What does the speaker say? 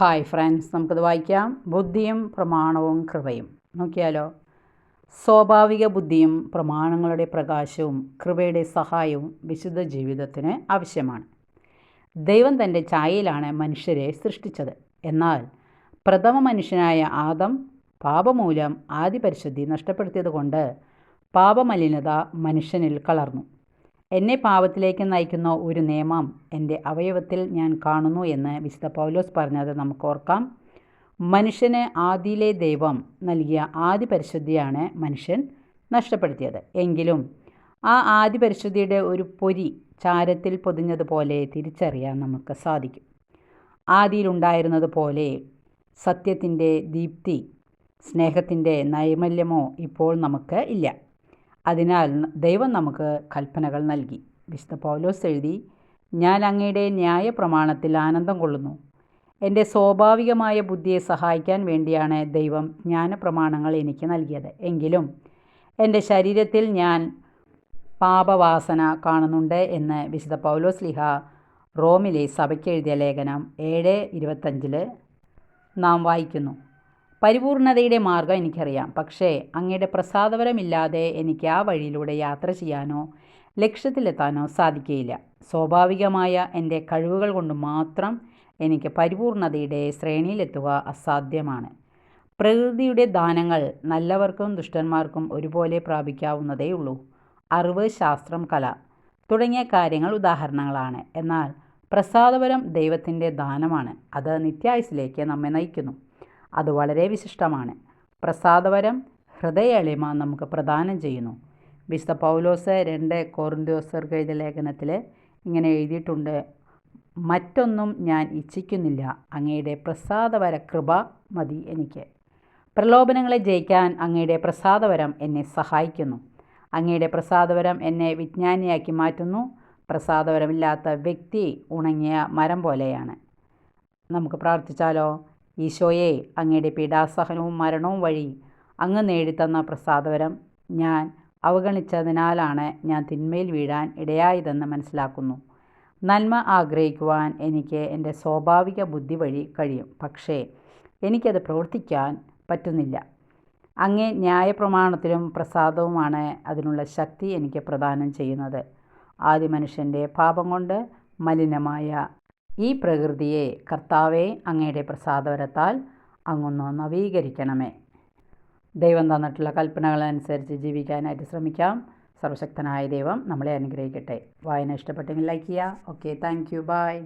Hi friends നമുക്കത് വായിക്കാം. ബുദ്ധിയും പ്രമാണവും കൃപയും. നോക്കിയാലോ? സ്വാഭാവിക ബുദ്ധിയും പ്രമാണങ്ങളുടെ പ്രകാശവും കൃപയുടെ സഹായവും വിശുദ്ധ ജീവിതത്തിന് ആവശ്യമാണ്. ദൈവം തന്റെ ചായയിലാണ് മനുഷ്യരെ സൃഷ്ടിച്ചത്. എന്നാൽ പ്രഥമ മനുഷ്യനായ ആദം പാപമൂലം ആദിപരിശുദ്ധി നഷ്ടപ്പെടുത്തിയതുകൊണ്ട് പാപമലിനത മനുഷ്യനിൽ കളർന്നു എന്നെ പാപത്തിലേക്ക് നയിക്കുന്ന ഒരു നിയമം എന്റെ അവയവത്തിൽ ഞാൻ കാണുന്നു എന്ന് വിശുദ്ധ പൗലോസ് പറഞ്ഞത് നമുക്ക് ഓർക്കാം. മനുഷ്യന് ആദിയിലെ ദൈവം നൽകിയ ആദി പരിശുദ്ധിയാണ് മനുഷ്യൻ നഷ്ടപ്പെടുത്തിയത്. എങ്കിലും ആ ആദി പരിശുദ്ധിയുടെ ഒരു പൊരി ചാരത്തിൽ പൊതിഞ്ഞതുപോലെ തിരിച്ചറിയാൻ നമുക്ക് സാധിക്കും. ആദിയിലുണ്ടായിരുന്നത് പോലെ സത്യത്തിന്റെ ദീപ്തി സ്നേഹത്തിന്റെ നൈർമല്യമോ ഇപ്പോൾ നമുക്ക് ഇല്ല. അതിനാൽ ദൈവം നമുക്ക് കൽപ്പനകൾ നൽകി. വിശുദ്ധ പൗലോസ് എഴുതി ഞാൻ അങ്ങയുടെ ന്യായ പ്രമാണത്തിൽ ആനന്ദം കൊള്ളുന്നു. എന്റെ സ്വാഭാവികമായ ബുദ്ധിയെ സഹായിക്കാൻ വേണ്ടിയാണ് ദൈവം ജ്ഞാനപ്രമാണങ്ങൾ എനിക്ക് നൽകിയത്. എങ്കിലും എന്റെ ശരീരത്തിൽ ഞാൻ പാപവാസന കാണുന്നുണ്ട് എന്ന് വിശുദ്ധ പൗലോസ് ലിഹ റോമിലെ സഭയ്ക്ക് എഴുതിയ ലേഖനം ഏഴ് ഇരുപത്തഞ്ചിൽ നാം വായിക്കുന്നു. പരിപൂർണതയുടെ മാർഗം എനിക്കറിയാം. പക്ഷേ അങ്ങയുടെ പ്രസാദപരമില്ലാതെ എനിക്ക് ആ വഴിയിലൂടെ യാത്ര ചെയ്യാനോ ലക്ഷ്യത്തിലെത്താനോ സാധിക്കുകയില്ല സ്വാഭാവികമായ എന്റെ കഴിവുകൾ കൊണ്ട് മാത്രം എനിക്ക് പരിപൂർണതയുടെ ശ്രേണിയിലെത്തുക അസാധ്യമാണ്. പ്രകൃതിയുടെ ദാനങ്ങൾ നല്ലവർക്കും ദുഷ്ടന്മാർക്കും ഒരുപോലെ പ്രാപിക്കാവുന്നതേയുള്ളൂ അറിവ് ശാസ്ത്രം കല തുടങ്ങിയ കാര്യങ്ങൾ ഉദാഹരണങ്ങളാണ്. എന്നാൽ പ്രസാദപരം ദൈവത്തിന്റെ ദാനമാണ്. അത് നിത്യായുസിലേക്ക് നമ്മെ നയിക്കുന്നു. അത് വളരെ വിശിഷ്ടമാണ്. പ്രസാദവരം ഹൃദയ എളിമ നമുക്ക് പ്രദാനം ചെയ്യുന്നു. വിശുദ്ധ പൗലോസ് രണ്ട് കോറിന്തോസർക്ക് എഴുതിയ ലേഖനത്തിൽ ഇങ്ങനെ എഴുതിയിട്ടുണ്ട്. മറ്റൊന്നും ഞാൻ ഇച്ഛിക്കുന്നില്ല. അങ്ങയുടെ പ്രസാദവര കൃപ മതി എനിക്ക്. പ്രലോഭനങ്ങളെ ജയിക്കാൻ അങ്ങയുടെ പ്രസാദവരം എന്നെ സഹായിക്കുന്നു. അങ്ങയുടെ പ്രസാദവരം എന്നെ വിജ്ഞാനിയാക്കി മാറ്റുന്നു. പ്രസാദവരമില്ലാത്ത വ്യക്തി ഉണങ്ങിയ മരം പോലെയാണ്. നമുക്ക് പ്രാർത്ഥിച്ചാലോ? ഈശോയെ അങ്ങയുടെ പീഡാസഹനവും മരണവും വഴി അങ്ങ് നേടിത്തന്ന പ്രസാദവരം ഞാൻ അവഗണിച്ചതിനാലാണ് ഞാൻ തിന്മയിൽ വീഴാൻ ഇടയായതെന്ന് മനസ്സിലാക്കുന്നു. നന്മ ആഗ്രഹിക്കുവാൻ എനിക്ക് എന്റെ സ്വാഭാവിക ബുദ്ധി വഴി കഴിയും. പക്ഷേ എനിക്കത് പ്രവർത്തിക്കാൻ പറ്റുന്നില്ല. അങ്ങേ ന്യായപ്രമാണത്തിലും പ്രസാദവുമാണ് അതിനുള്ള ശക്തി എനിക്ക് പ്രദാനം ചെയ്യുന്നത്. ആദ്യ മനുഷ്യന്റെ പാപം കൊണ്ട് മലിനമായ ഈ പ്രകൃതിയെ കർത്താവെ അങ്ങയുടെ പ്രസാദവരത്താൽ അങ്ങൊന്ന് നവീകരിക്കണമേ. ദൈവം തന്നിട്ടുള്ള കൽപ്പനകളനുസരിച്ച് ജീവിക്കാനായിട്ട് ശ്രമിക്കാം. സർവശക്തനായ ദൈവം നമ്മളെ അനുഗ്രഹിക്കട്ടെ. വായന ഇഷ്ടപ്പെട്ടെങ്കിൽ ലൈക്ക് ചെയ്യുക. Okay thank you by